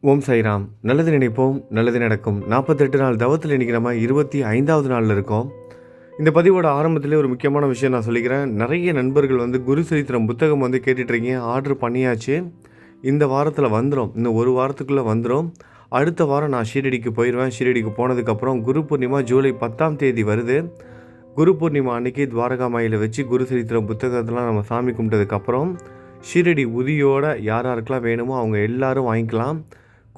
ஓம் சைராம் நல்லது நினைப்போம் நல்லது நடக்கும். நாற்பத்தெட்டு நாள் தவத்தில் இன்றைக்கி நம்ம இருபத்தி ஐந்தாவது நாளில் இருக்கோம். இந்த பதிவோட ஆரம்பத்திலே ஒரு முக்கியமான விஷயம் நான் சொல்லிக்கிறேன். நிறைய நண்பர்கள் வந்து குரு சரித்திரம் புத்தகம் வந்து கேட்டுட்ருக்கீங்க. ஆர்டர் பண்ணியாச்சு. இந்த வாரத்தில் வந்துடும் இன்னும் ஒரு வாரத்துக்குள்ளே வந்துடும் அடுத்த வாரம் நான் ஷீரடிக்கு போயிடுவேன். ஷீரடிக்கு போனதுக்கப்புறம் குரு பூர்ணிமா ஜூலை பத்தாம் தேதி வருது. குரு பூர்ணிமா துவாரகா துவாரகாமாயில் வச்சு குரு சரித்திரம் புத்தகத்தெலாம் நம்ம சாமி கும்பிட்டதுக்கப்புறம் ஷீரடி உதியோட யார் யாருக்கெல்லாம் வேணுமோ அவங்க எல்லோரும் வாங்கிக்கலாம்.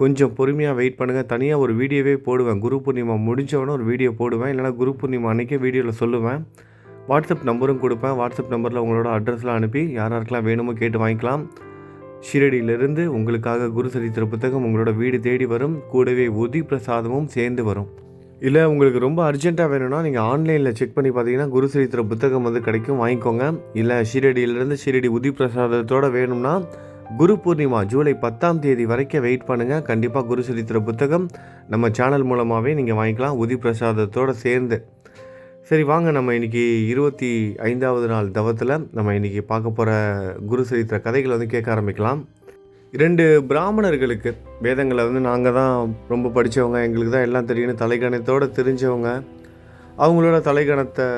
கொஞ்சம் பொறுமையாக வெயிட் பண்ணுங்கள் தனியாக ஒரு வீடியோவே போடுவேன். குரு பூர்ணிமா முடிஞ்சவொடனே ஒரு வீடியோ போடுவேன். இல்லைனா குரு பூர்ணிமா அன்றைக்கே வீடியோவில் சொல்லுவேன். வாட்ஸ்அப் நம்பரும் கொடுப்பேன். வாட்ஸ்அப் நம்பரில் உங்களோட அட்ரஸ்லாம் அனுப்பி யார் யாருக்கெல்லாம் வேணுமோ கேட்டு வாங்கிக்கலாம். ஷிரடியிலிருந்து உங்களுக்காக குரு சரித்திர புத்தகம் உங்களோட வீடு தேடி வரும். கூடவே உதி பிரசாதமும் சேர்ந்து வரும். இல்லை உங்களுக்கு ரொம்ப அர்ஜென்ட்டாக வேணும்னா நீங்கள் ஆன்லைனில் செக் பண்ணி பார்த்தீங்கன்னா குரு சரித்திர புத்தகம் வந்து கிடைக்கும். வாங்கிக்கோங்க. இல்லை ஷீரடியிலேருந்து ஷீரடி உதி பிரசாதத்தோடு வேணும்னா குரு பூர்ணிமா ஜூலை பத்தாம் தேதி வரைக்கும் வெயிட் பண்ணுங்கள் கண்டிப்பாக குரு சரித்திர புத்தகம் நம்ம சேனல் மூலமாகவே நீங்கள் வாங்கிக்கலாம். உதி பிரசாதத்தோடு சேர்ந்து. சரி வாங்க. நம்ம இன்றைக்கி இருபத்தி ஐந்தாவது நாள் தவத்தில் நம்ம இன்றைக்கி பார்க்க போகிற குரு சரித்திர கதைகளை வந்து கேட்க ஆரம்பிக்கலாம். இரண்டு பிராமணர்களுக்கு வேதங்களை வந்து நாங்கள் தான் ரொம்ப படித்தவங்க எங்களுக்கு தான் எல்லாம் தெரியும்னு தலைகணத்தோடு தெரிஞ்சவங்க. அவங்களோட தலைகணத்தை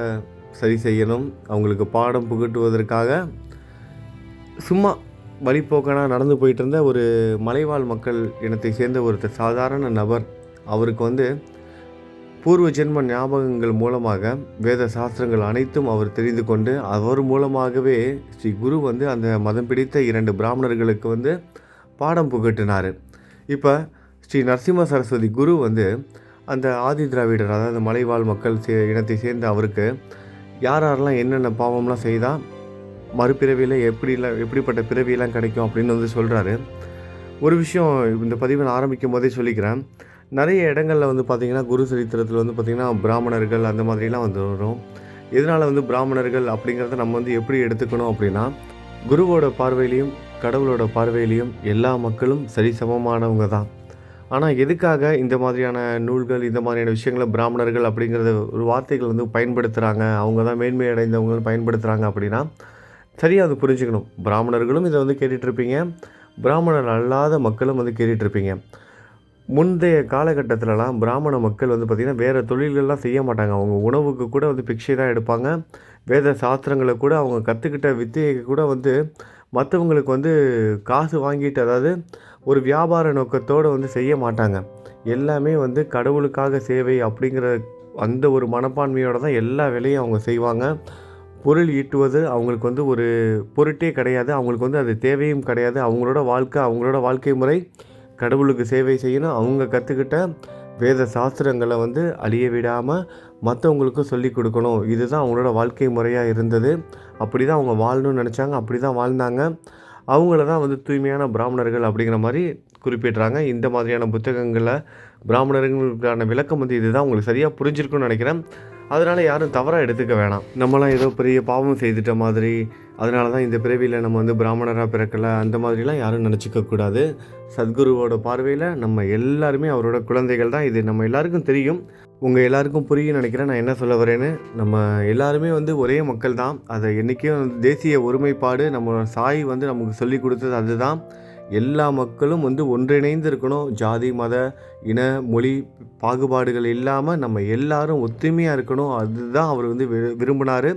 சரி செய்யணும். அவங்களுக்கு பாடம் புகட்டுவதற்காக சும்மா வழிப்போக்கனாக நடந்து போயிட்டு இருந்த ஒரு மலைவாழ் மக்கள் இனத்தை சேர்ந்த ஒருத்தர் சாதாரண நபர். அவருக்கு வந்து பூர்வ ஜென்ம ஞாபகங்கள் மூலமாக வேத சாஸ்திரங்கள் அனைத்தும் அவர் தெரிந்து கொண்டு அவர் மூலமாகவே ஸ்ரீ குரு வந்து அந்த மதம் பிடித்த இரண்டு பிராமணர்களுக்கு வந்து பாடம் புகட்டினார். இப்போ ஸ்ரீ நரசிம்ம சரஸ்வதி குரு வந்து அந்த ஆதி திராவிடர் அதாவது மலைவாழ் மக்கள் சே இனத்தை சேர்ந்த அவருக்கு யார் யாரெல்லாம் என்னென்ன பாவம்லாம் செய்தால் மறுபிறவியில் எப்படிலாம் எப்படிப்பட்ட பிறவியெல்லாம் கிடைக்கும் அப்படின்னு வந்து சொல்கிறாரு ஒரு விஷயம் இந்த பதிவை நான் ஆரம்பிக்கும் போதே சொல்லிக்கிறேன். நிறைய இடங்களில் வந்து பார்த்திங்கன்னா குரு சரித்திரத்தில் வந்து பார்த்திங்கன்னா பிராமணர்கள் அந்த மாதிரிலாம் வந்து வரும். எதனால் வந்து பிராமணர்கள் அப்படிங்கிறத நம்ம வந்து எப்படி எடுத்துக்கணும் அப்படின்னா குருவோட பார்வையிலையும் கடவுளோட பார்வையிலையும் எல்லா மக்களும் சரிசமமானவங்க தான். ஆனால் எதுக்காக இந்த மாதிரியான நூல்கள் இந்த மாதிரியான விஷயங்களை பிராமணர்கள் அப்படிங்கிறத ஒரு வார்த்தைகள் வந்து பயன்படுத்துகிறாங்க அவங்க தான் மேன்மை அடைந்தவங்க பயன்படுத்துகிறாங்க அப்படின்னா சரியாக அது புரிஞ்சுக்கணும். பிராமணர்களும் இதை வந்து கேட்டுட்ருப்பீங்க பிராமணர் அல்லாத மக்களும் வந்து கேட்டுட்ருப்பீங்க முந்தைய காலகட்டத்திலலாம் பிராமண மக்கள் வந்து பார்த்திங்கன்னா வேறு தொழில்கள்லாம் செய்ய மாட்டாங்க. அவங்க உணவுக்கு கூட வந்து பிக்ஷை தான் எடுப்பாங்க. வேத சாஸ்திரங்களை கூட அவங்க கற்றுக்கிட்ட வித்தையை கூட வந்து மற்றவங்களுக்கு வந்து காசு வாங்கிட்டு அதாவது ஒரு வியாபார நோக்கத்தோடு வந்து செய்ய மாட்டாங்க. எல்லாமே வந்து கடவுளுக்காக சேவை அப்படிங்கிற அந்த ஒரு மனப்பான்மையோடு தான் எல்லா வேலையும் அவங்க செய்வாங்க. பொருள் ஈட்டுவது அவங்களுக்கு வந்து ஒரு பொருட்டே கிடையாது. அவங்களுக்கு வந்து அது தேவையும் கிடையாது. அவங்களோட வாழ்க்கை அவங்களோட வாழ்க்கை முறை கடவுளுக்கு சேவை செய்யணும். அவங்க கற்றுக்கிட்ட வேத சாஸ்திரங்களை வந்து அழிய விடாமல் மற்றவங்களுக்கும் சொல்லி கொடுக்கணும். இதுதான் அவங்களோட வாழ்க்கை முறையாக இருந்தது. அப்படி தான் அவங்க வாழணும்னு நினச்சாங்க. அப்படி தான் வாழ்ந்தாங்க. அவங்கள தான் வந்து தூய்மையான பிராமணர்கள் அப்படிங்கிற மாதிரி குறிப்பிட்றாங்க. இந்த மாதிரியான புத்தகங்களில் பிராமணர்களுக்கான விளக்கம் வந்து இதுதான். உங்களுக்கு சரியாக புரிஞ்சிருக்குன்னு நினைக்கிறேன். அதனால் யாரும் தவறாக எடுத்துக்க வேணாம். நம்மளாம் ஏதோ பெரிய பாவம் செய்துட்ட மாதிரி அதனால தான் இந்த பிறவியில் நம்ம வந்து பிராமணராக பிறக்கலை அந்த மாதிரிலாம் யாரும் நினச்சிக்க கூடாது. சத்குருவோட பார்வையில் நம்ம எல்லாருமே அவரோட குழந்தைகள் தான். இது நம்ம எல்லாருக்கும் தெரியும். உங்கள் எல்லாருக்கும் புரியும் நினைக்கிறேன். நான் என்ன சொல்ல வரேன்னு நம்ம எல்லாருமே வந்து ஒரே மக்கள் தான். அதை என்றைக்கும் தேசிய ஒருமைப்பாடு நம்ம சாய் வந்து நமக்கு சொல்லி கொடுத்தது அதுதான். எல்லா மக்களும் வந்து ஒன்றிணைந்து இருக்கணும் ஜாதி மத இன மொழி பாகுபாடுகள் இல்லாமல் நம்ம எல்லாரும் ஒத்துமையாக இருக்கணும். அதுதான் அவர் வந்து வி விரும்பினார்.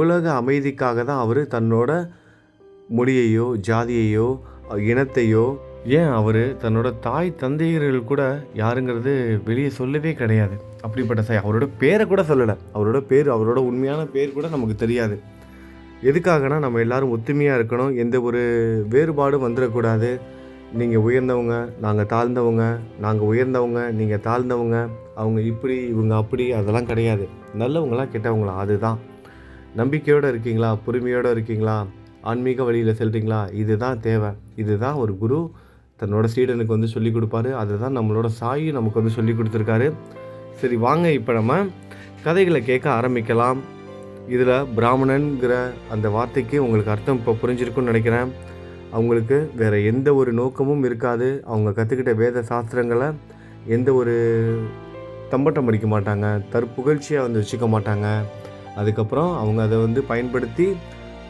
உலக அமைதிக்காக தான் அவர் தன்னோட மொழியையோ ஜாதியையோ இனத்தையோ ஏன் அவர் தன்னோட தாய் தந்தையர்கள் கூட யாருங்கிறது வெளியே சொல்லவே கிடையாது. அப்படிப்பட்ட சாய் அவரோட பேரை கூட சொல்லலை. அவரோட பேர் அவரோட உண்மையான பேர் கூட நமக்கு தெரியாது. எதுக்காகனா நம்ம எல்லாரும் ஒத்துமையாக இருக்கணும். எந்த ஒரு வேறுபாடும் வந்துடக்கூடாது நீங்கள் உயர்ந்தவங்க நாங்கள் தாழ்ந்தவங்க நாங்கள் உயர்ந்தவங்க நீங்கள் தாழ்ந்தவங்க அவங்க இப்படி இவங்க அப்படி அதெல்லாம் கிடையாது. நல்லவங்களா கெட்டவங்களா அதுதான். நம்பிக்கையோடு இருக்கீங்களா பொறுமையோடு இருக்கீங்களா ஆன்மீக வழியில் செல்கிறீங்களா இதுதான் தேவை. இதுதான் ஒரு குரு தன்னோட சீடனுக்கு வந்து சொல்லி கொடுப்பாரு. அதுதான் நம்மளோட சாயி நமக்கு வந்து சொல்லி கொடுத்துருக்காரு. சரி வாங்க இப்போ நம்ம கதைகளை கேட்க ஆரம்பிக்கலாம். இதில் பிராமணன்கிற அந்த வார்த்தைக்கு உங்களுக்கு அர்த்தம் இப்போ புரிஞ்சிருக்குன்னு நினைக்கிறேன். அவங்களுக்கு வேறு எந்த ஒரு நோக்கமும் இருக்காது. அவங்க கற்றுக்கிட்ட வேத சாஸ்திரங்களை எந்த ஒரு தம்பட்டம் அடிக்க மாட்டாங்க. தற்புகழ்ச்சியாக வந்து வச்சுக்க மாட்டாங்க. அதுக்கப்புறம் அவங்க அதை வந்து பயன்படுத்தி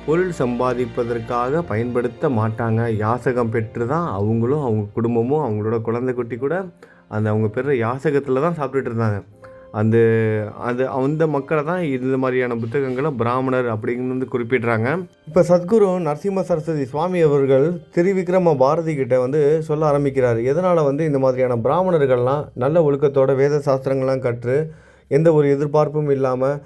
பொருள் சம்பாதிப்பதற்காக பயன்படுத்த மாட்டாங்க. யாசகம் பெற்று தான் அவங்களும் அவங்க குடும்பமும் அவங்களோட குழந்தை குட்டி கூட அந்த அவங்க பெற யாசகத்தில் தான் சாப்பிட்டுட்டு இருந்தாங்க. அந்த அது அந்த மக்களை தான் இந்த மாதிரியான புத்தகங்களை பிராமணர் அப்படின்னு வந்து குறிப்பிடுறாங்க. இப்போ சத்குரு நரசிம்ம சரஸ்வதி சுவாமி அவர்கள் திருவிக்ரம பாரதி கிட்ட வந்து சொல்ல ஆரம்பிக்கிறார். எதனால் வந்து இந்த மாதிரியான பிராமணர்கள்லாம் நல்ல ஒழுக்கத்தோட வேத சாஸ்திரங்கள்லாம் கற்று எந்த ஒரு எதிர்பார்ப்பும் இல்லாமல்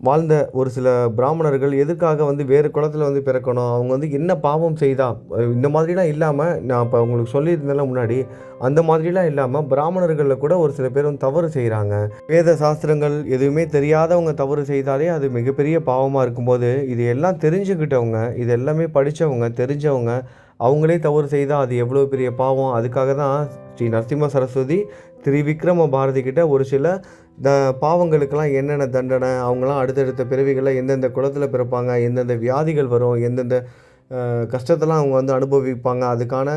வாழ்ந்த ஒரு சில பிராமணர்கள் எதுக்காக வந்து வேறு குலத்தில் வந்து பிறக்கணும்? அவங்க வந்து என்ன பாவம் செய்தா? இந்த மாதிரிலாம் இல்லாமல் நான் இப்போ உங்களுக்கு சொல்லியிருந்தேன்ல முன்னாடி அந்த மாதிரிலாம் இல்லாமல் பிராமணர்களில் கூட ஒரு சில பேர் வந்து தவறு செய்கிறாங்க வேத சாஸ்திரங்கள் எதுவுமே தெரியாதவங்க தவறு செய்தாலே அது மிகப்பெரிய பாவமாக இருக்கும்போது இது எல்லாம் தெரிஞ்சுக்கிட்டவங்க இது எல்லாமே படித்தவங்க தெரிஞ்சவங்க அவங்களே தவறு செய்தால் அது எவ்வளோ பெரிய பாவம்? அதுக்காக தான் ஸ்ரீ நரசிம்ம சரஸ்வதி திரிவிக்ரம பாரதி கிட்ட ஒரு சில த பாவங்களுக்கெல்லாம் என்னென்ன தண்டனை அவங்களாம் அடுத்தடுத்த பிறவிகளில் எந்தெந்த குளத்தில் பிறப்பாங்க எந்தெந்த வியாதிகள் வரும் எந்தெந்த கஷ்டத்தெல்லாம் அவங்க வந்து அனுபவிப்பாங்க அதுக்கான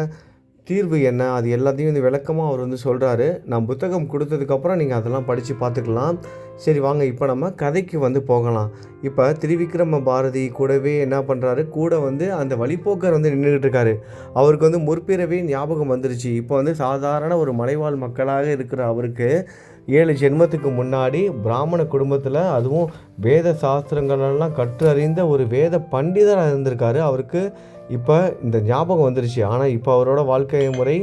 தீர்வு என்ன? அது எல்லாத்தையும் வந்து விளக்கமாக அவர் வந்து சொல்கிறாரு நான் புத்தகம் கொடுத்ததுக்கப்புறம் நீங்கள் அதெல்லாம் படித்து பார்த்துக்கலாம். சரி வாங்க இப்போ நம்ம கதைக்கு வந்து போகலாம். இப்போ திருவிக்ரம பாரதி கூடவே என்ன பண்ணுறாரு கூட வந்து அந்த வழிப்போக்கர் வந்து நின்றுக்கிட்டு இருக்காரு. அவருக்கு வந்து முற்பிறவே ஞாபகம் வந்துருச்சு. இப்போ வந்து சாதாரண ஒரு மலைவாழ் மக்களாக இருக்கிற அவருக்கு ஏழு ஜென்மத்துக்கு முன்னாடி பிராமண குடும்பத்தில் அதுவும் வேத சாஸ்திரங்களெல்லாம் கற்றறிந்த ஒரு வேத பண்டிதராக இருந்திருக்காரு. அவருக்கு இப்போ இந்த ஞாபகம் வந்துருச்சு. ஆனால் இப்போ அவரோட வாழ்க்கை முறை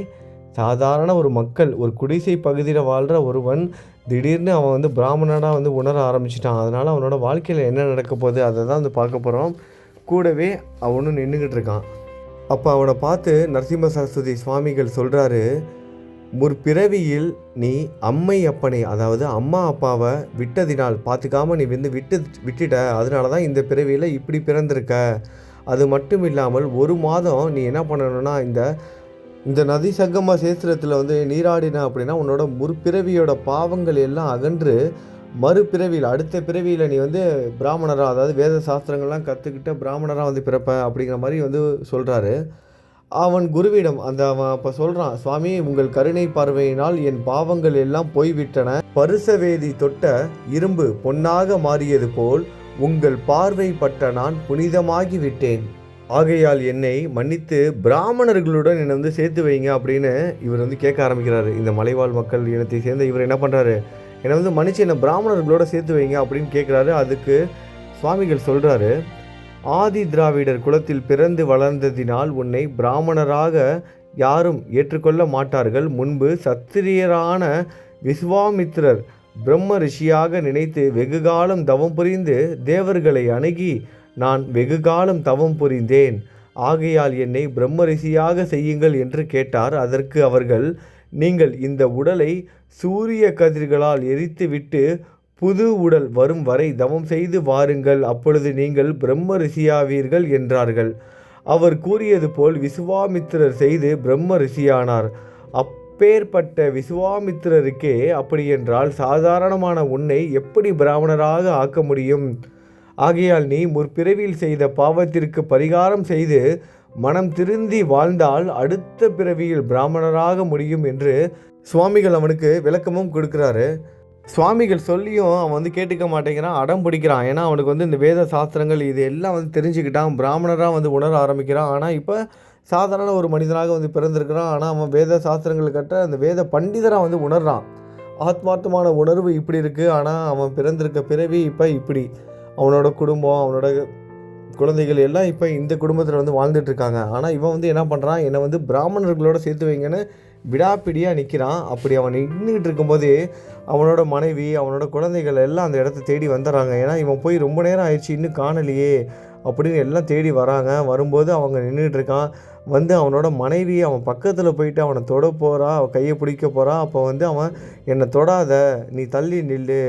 சாதாரண ஒரு மக்கள் ஒரு குடிசை பகுதியில் வாழ்கிற ஒருவன் திடீர்னு அவன் வந்து பிராமணனாக வந்து உணர ஆரம்பிச்சிட்டான். அதனால் அவனோட வாழ்க்கையில் என்ன நடக்க போகுது அதை தான் வந்து பார்க்க போகிறோம் கூடவே அவனும் நின்றுக்கிட்டு இருக்கான். அப்போ அவனை பார்த்து நரசிம்ம சரஸ்வதி சுவாமிகள் சொல்கிறாரு முற்பிறவியில் நீ அம்மை அப்பனை அதாவது அம்மா அப்பாவை விட்டதினால் பார்த்துக்காம நீ வந்து விட்டு விட்டுட்ட. அதனால தான் இந்த பிறவியில் இப்படி பிறந்திருக்க. அது மட்டும் இல்லாமல் ஒரு மாதம் நீ என்ன பண்ணணும்னா இந்த இந்த நதி சங்கம சேத்திரத்தில் வந்து நீராடின அப்படின்னா உன்னோட முற்பிறவியோட பாவங்கள் எல்லாம் அகன்று மறுபிறவியில் அடுத்த பிறவியில் நீ வந்து பிராமணராக அதாவது வேத சாஸ்திரங்கள்லாம் கற்றுக்கிட்ட பிராமணராக வந்து பிறப்ப அப்படிங்கிற மாதிரி வந்து சொல்கிறாரு அவன் குருவிடம் அந்த அவன் அப்போ சொல்கிறான் சுவாமி உங்கள் கருணை பார்வையினால் என் பாவங்கள் எல்லாம் போய்விட்டன. பருசவேதி தொட்ட இரும்பு பொன்னாக மாறியது போல் உங்கள் பார்வை பட்ட நான் புனிதமாகி விட்டேன். ஆகையால் என்னை மன்னித்து பிராமணர்களுடன் என்னை வந்து சேர்த்து வைங்க அப்படின்னு இவர் வந்து கேட்க ஆரம்பிக்கிறாரு. இந்த மலைவாழ் மக்கள் இனத்தை சேர்ந்த இவர் என்ன பண்ணுறாரு என்னை வந்து மன்னிச்சு என்னை பிராமணர்களோட சேர்த்து வைங்க அப்படின்னு கேட்குறாரு. அதுக்கு சுவாமிகள் சொல்கிறாரு ஆதி திராவிடர் குலத்தில் பிறந்து வளர்ந்ததினால் உன்னை பிராமணராக யாரும் ஏற்றுக்கொள்ள மாட்டார்கள். முன்பு சத்திரியரான விஸ்வாமித்திரர் பிரம்ம ரிஷியாக நினைத்து வெகுகாலம் தவம் புரிந்து தேவர்களை அணுகி நான் வெகுகாலம் தவம் புரிந்தேன். ஆகையால் என்னை பிரம்ம ரிஷியாக செய்யுங்கள் என்று கேட்டார். அதற்கு அவர்கள் நீங்கள் இந்த உடலை சூரிய கதிர்களால் எரித்துவிட்டு புது உடல் வரும் வரை தவம் செய்து வாருங்கள். அப்பொழுது நீங்கள் பிரம்ம ரிஷியாவீர்கள் என்றார்கள். அவர் கூறியது போல் விசுவாமித்திரர் செய்து பிரம்ம ரிஷியானார் அப்பேற்பட்ட விசுவாமித்திரருக்கே அப்படியென்றால் சாதாரணமான உன்னை எப்படி பிராமணராக ஆக்க முடியும்? ஆகையால் நீ முற்பிறவியில் செய்த பாவத்திற்கு பரிகாரம் செய்து மனம் திருந்தி வாழ்ந்தால் அடுத்த பிறவியில் பிராமணராக முடியும் என்று சுவாமிகள் அவனுக்கு விளக்கமும் கொடுக்கிறாரு. சுவாமிகள் சொல்லியும் அவன் வந்து கேட்டுக்க மாட்டேங்கிறான் அடம் பிடிக்கிறான். ஏன்னா அவனுக்கு வந்து இந்த வேத சாஸ்திரங்கள் இது எல்லாம் வந்து தெரிஞ்சுக்கிட்டான். பிராமணராக வந்து உணர ஆரம்பிக்கிறான். ஆனால் இப்போ சாதாரண ஒரு மனிதனாக வந்து பிறந்திருக்கிறான். ஆனால் அவன் வேத சாஸ்திரங்கள் கற்ற அந்த வேத பண்டிதராக வந்து உணர்றான். ஆத்மார்த்தமான உணர்வு இப்படி இருக்குது ஆனால் அவன் பிறந்திருக்க பிறவி இப்போ இப்படி. அவனோட குடும்பம் அவனோட குழந்தைகள் எல்லாம் இப்போ இந்த குடும்பத்தில் வந்து வாழ்ந்துட்டுருக்காங்க ஆனால் இவன் வந்து என்ன பண்ணுறான் என்னை வந்து பிராமணர்களோட சேர்த்து வைங்கன்னு விடாப்பிடியாக நிற்கிறான் அப்படி அவன் நின்றுக்கிட்டு இருக்கும்போதே அவனோட மனைவி அவனோட குழந்தைகள் எல்லாம் அந்த இடத்த தேடி வந்துடுறாங்க. ஏன்னா இவன் போய் ரொம்ப நேரம் ஆயிடுச்சு இன்னும் காணலையே அப்படின்னு எல்லாம் தேடி வராங்க. வரும்போது அவங்க நின்றுட்டு இருக்கான். வந்து அவனோட மனைவி அவன் பக்கத்தில் போயிட்டு அவனை தொட போகிறா அவன் கையை பிடிக்க போகிறா அப்போ வந்து அவன் என்னை தொடாத நீ தள்ளி நில்லு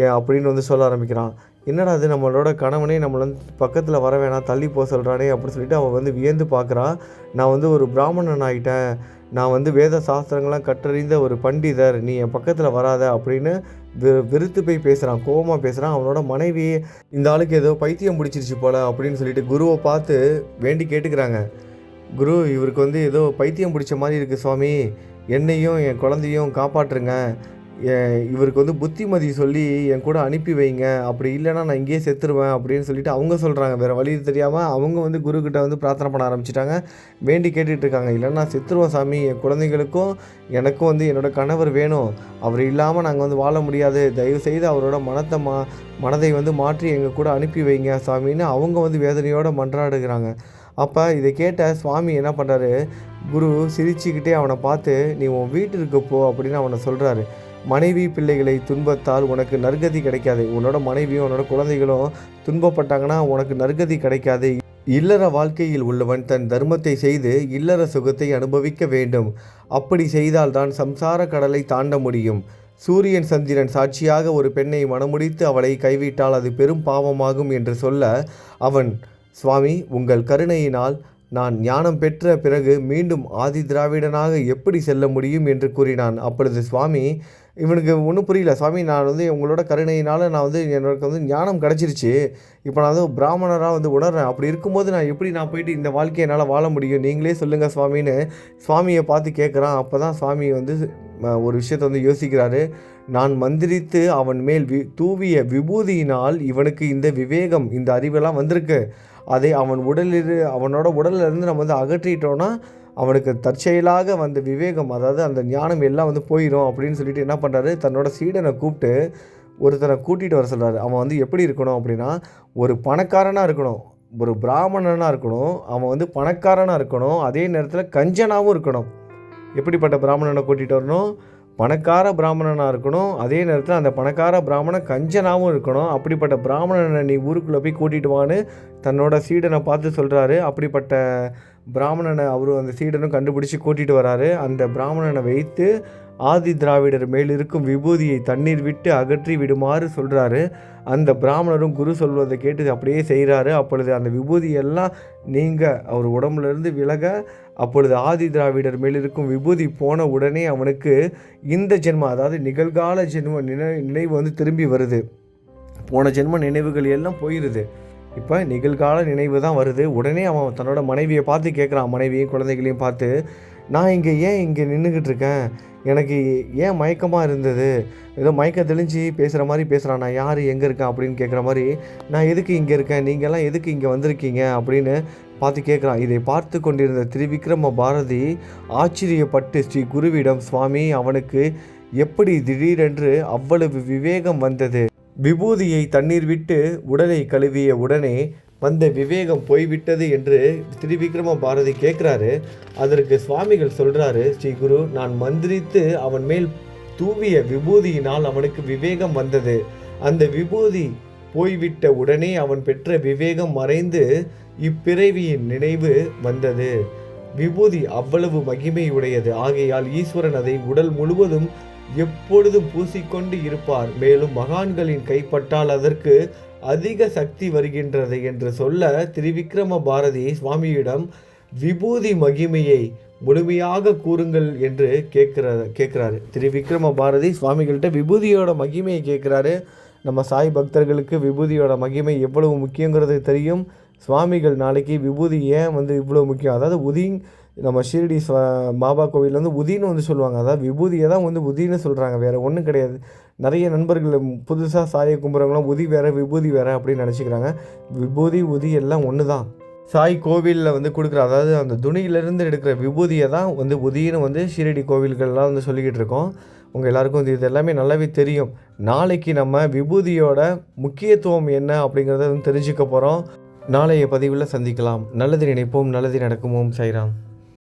ஏ அப்படின்னு வந்து சொல்ல ஆரம்பிக்கிறான். என்னடா அது நம்மளோட கணவனே நம்மளை வந்து பக்கத்தில் வர வேணாம் தள்ளி போக சொல்கிறானே அப்படின்னு சொல்லிட்டு அவன் வந்து வியந்து பார்க்குறான். நான் வந்து ஒரு பிராமணன் ஆகிட்டேன் நான் வந்து வேத சாஸ்திரங்கள்லாம் கற்றறிந்த ஒரு பண்டிதர் நீ என் பக்கத்தில் வராத அப்படின்னு வெ- வெறுத்து போய் பேசுகிறான் கோவமாக பேசுகிறான் அவனோட மனைவி இந்த ஆளுக்கு ஏதோ பைத்தியம் பிடிச்சிருச்சு போல அப்படின்னு சொல்லிட்டு குருவை பார்த்து வேண்டி கேட்டுக்கிறாங்க. குரு இவருக்கு வந்து ஏதோ பைத்தியம் பிடிச்ச மாதிரி இருக்குது சுவாமி. என்னையும் என் குழந்தையும் காப்பாற்றுங்க. இவருக்கு வந்து புத்திமதி சொல்லி என் கூட அனுப்பி வைங்க. அப்படி இல்லைன்னா நான் இங்கேயே செத்துருவேன் அப்படின்னு சொல்லிட்டு அவங்க சொல்கிறாங்க வேறு வழி தெரியாமல் அவங்க வந்து குருக்கிட்ட வந்து பிரார்த்தனை பண்ண ஆரம்பிச்சிட்டாங்க. வேண்டி கேட்டுட்டு இருக்காங்க. இல்லைன்னா நான் செத்துருவேன் சாமி என் குழந்தைங்களுக்கும் எனக்கும் வந்து என்னோடய கணவர் வேணும். அவர் இல்லாமல் நாங்கள் வந்து வாழ முடியாது. தயவு செய்து அவரோட மனத்தை மா மனதை வந்து மாற்றி எங்கள் கூட அனுப்பி வைங்க சாமின்னு அவங்க வந்து வேதனையோடு மன்றாடுகிறாங்க. அப்போ இதை கேட்ட சுவாமி என்ன பண்ணுறாரு குரு சிரிச்சுக்கிட்டே அவனை பார்த்து நீ உன் வீட்டிற்கு போ அப்படின்னு அவனை சொல்கிறாரு மனைவி பிள்ளைகளை துன்பத்தால் உனக்கு நற்கதி கிடைக்காது. உன்னோட மனைவியும் உன்னோட குழந்தைகளும் துன்பப்பட்டாங்கன்னா உனக்கு நற்கதி கிடைக்காது. இல்லற வாழ்க்கையில் உள்ளவன் தன் தர்மத்தை செய்து இல்லற சுகத்தை அனுபவிக்க வேண்டும். அப்படி செய்தால்தான் சம்சார கடலை தாண்ட முடியும். சூரியன் சந்திரன் சாட்சியாக ஒரு பெண்ணை மணமுடித்து அவளை கைவிட்டால் அது பெரும் பாவமாகும் என்று சொல்ல அவன் சுவாமி உங்கள் கருணையினால் நான் ஞானம் பெற்ற பிறகு மீண்டும் ஆதி திராவிடனாக எப்படி செல்ல முடியும்? என்று கூறினான். அப்பொழுது சுவாமி இவனுக்கு ஒன்றும் புரியல. சாமி நான் வந்து உங்களோட கருணையினால் நான் வந்து எனக்கு வந்து ஞானம் கிடச்சிருச்சு. இப்போ நான் வந்து பிராமணராக வந்து உணர்றேன். அப்படி இருக்கும்போது நான் எப்படி நான் போயிட்டு இந்த வாழ்க்கையை என்னால் வாழ முடியும்? நீங்களே சொல்லுங்கள் சுவாமின்னு சுவாமியை பார்த்து கேட்குறான் அப்போ தான் சுவாமி வந்து ஒரு விஷயத்தை வந்து யோசிக்கிறாரு. நான் மந்திரித்து அவன் மேல் வி தூவிய விபூதியினால் இவனுக்கு இந்த விவேகம் இந்த அறிவெல்லாம் வந்திருக்கு. அதை அவன் உடலில் அவனோட உடல்ல இருந்து நம்ம வந்து அகற்றிட்டோன்னா அவனுக்கு தற்செயலாக வந்த விவேகம் அதாவது அந்த ஞானம் எல்லாம் வந்து போயிடும் அப்படின்னு சொல்லிட்டு என்ன பண்ணுறாரு தன்னோட சீடனை கூப்பிட்டு ஒருத்தனை கூட்டிகிட்டு வர சொல்கிறாரு அவன் வந்து எப்படி இருக்கணும் அப்படின்னா ஒரு பணக்காரனாக இருக்கணும் ஒரு பிராமணனாக இருக்கணும் அவன் வந்து பணக்காரனாக இருக்கணும் அதே நேரத்தில் கஞ்சனாகவும் இருக்கணும். எப்படிப்பட்ட பிராமணனை கூட்டிகிட்டு வரணும்? பணக்கார பிராமணனாக இருக்கணும் அதே நேரத்தில் அந்த பணக்கார பிராமணன் கஞ்சனாகவும் இருக்கணும். அப்படிப்பட்ட பிராமணனை நீ ஊருக்குள்ளே போய் கூட்டிகிட்டு வான்னு தன்னோட சீடனை பார்த்து சொல்கிறாரு அப்படிப்பட்ட பிராமணனை அவரும் அந்த சீடனும் கண்டுபிடிச்சி கூட்டிகிட்டு வராரு. அந்த பிராமணனை வைத்து ஆதி திராவிடர் மேல் இருக்கும் விபூதியை தண்ணீர் விட்டு அகற்றி விடுமாறு சொல்கிறாரு அந்த பிராமணரும் குரு சொல்வதை கேட்டு அப்படியே செய்கிறாரு அப்பொழுது அந்த விபூதியெல்லாம் நீங்கள் அவர் உடம்புலேருந்து விலக அப்பொழுது ஆதி திராவிடர் மேல் இருக்கும் விபூதி போன உடனே அவனுக்கு இந்த ஜென்மம் அதாவது நிகழ்கால ஜென்ம நினை நினைவு வந்து திரும்பி வருது. போன ஜென்ம நினைவுகள் எல்லாம் போயிடுது இப்போ நிகழ்கால நினைவு தான் வருது. உடனே அவன் தன்னோட மனைவியை பார்த்து கேட்குறான். மனைவியும் குழந்தைகளையும் பார்த்து நான் இங்கே ஏன் இங்கே நின்றுக்கிட்டு இருக்கேன்? எனக்கு ஏன் மயக்கமாக இருந்தது? ஏதோ மயக்கம் தெளிஞ்சு பேசுகிற மாதிரி பேசுகிறான். நான் யார்? எங்கே இருக்கேன் அப்படின்னு கேட்குற மாதிரி நான் எதுக்கு இங்கே இருக்கேன்? நீங்கள்லாம் எதுக்கு இங்கே வந்திருக்கீங்க? அப்படின்னு பார்த்து கேட்குறான். இதை பார்த்து கொண்டிருந்த திருவிக்ரம பாரதி ஆச்சரியப்பட்டு ஸ்ரீ குருவிடம் சுவாமி அவனுக்கு எப்படி திடீரென்று அவ்வளவு விவேகம் வந்தது? விபூதியை தண்ணீர் விட்டு உடலை கழுவிய உடனே வந்த விவேகம் போய்விட்டது என்று திருவிக்ரம பாரதி கேட்குறாரு. அதற்கு சுவாமிகள் சொல்கிறாரு ஸ்ரீ குரு நான் மந்திரித்து அவன் மேல் தூவிய விபூதியினால் அவனுக்கு விவேகம் வந்தது. அந்த விபூதி போய்விட்ட உடனே அவன் பெற்ற விவேகம் மறைந்து இப்பிறவியின் நினைவு வந்தது. விபூதி அவ்வளவு மகிமையுடையது. ஆகையால் ஈஸ்வரன் அதை உடல் முழுவதும் எப்பொழுதும் பூசிக்கொண்டு இருப்பார். மேலும் மகான்களின் கைப்பட்டால் அதற்கு அதிக சக்தி வருகின்றது என்று சொல்ல திரிவிக்ரம பாரதி சுவாமியிடம் விபூதி மகிமையை முழுமையாக கூறுங்கள் என்று கேட்கிற கேட்குறாரு. திரிவிக்ரம பாரதி சுவாமிகள்கிட்ட விபூதியோட மகிமையை கேட்குறாரு. நம்ம சாய் பக்தர்களுக்கு விபூதியோட மகிமை எவ்வளவு முக்கியங்கிறது தெரியும். சுவாமிகள் நாளைக்கு விபூதி ஏன் வந்து இவ்வளோ முக்கியம்? அதாவது உதிங் நம்ம ஷீரடி பாபா கோவில் வந்து உதின்னு வந்து சொல்லுவாங்க. அதாவது விபூதியை தான் வந்து உதின்னு சொல்கிறாங்க வேறு ஒன்றும் கிடையாது. நிறைய நண்பர்கள் புதுசாக சாயை கும்புறவங்களாம் உதி வேறு விபூதி வேறு அப்படின்னு நினச்சிக்கிறாங்க. விபூதி உதி எல்லாம் ஒன்று தான் சாய் கோவிலில் வந்து கொடுக்குற அதாவது அந்த துணியிலேருந்து எடுக்கிற விபூதியை தான் வந்து உதின்னு வந்து ஷீரடி கோவில்கள்லாம் வந்து சொல்லிக்கிட்டு இருக்கோம். உங்கள் எல்லாருக்கும் இது இது எல்லாமே நல்லாவே தெரியும். நாளைக்கு நம்ம விபூதியோட முக்கியத்துவம் என்ன அப்படிங்கிறத வந்து தெரிஞ்சுக்க போகிறோம் நாளைய பதிவில் சந்திக்கலாம். நல்லது நினைப்போம் நல்லது நடக்குமோம் சைராம்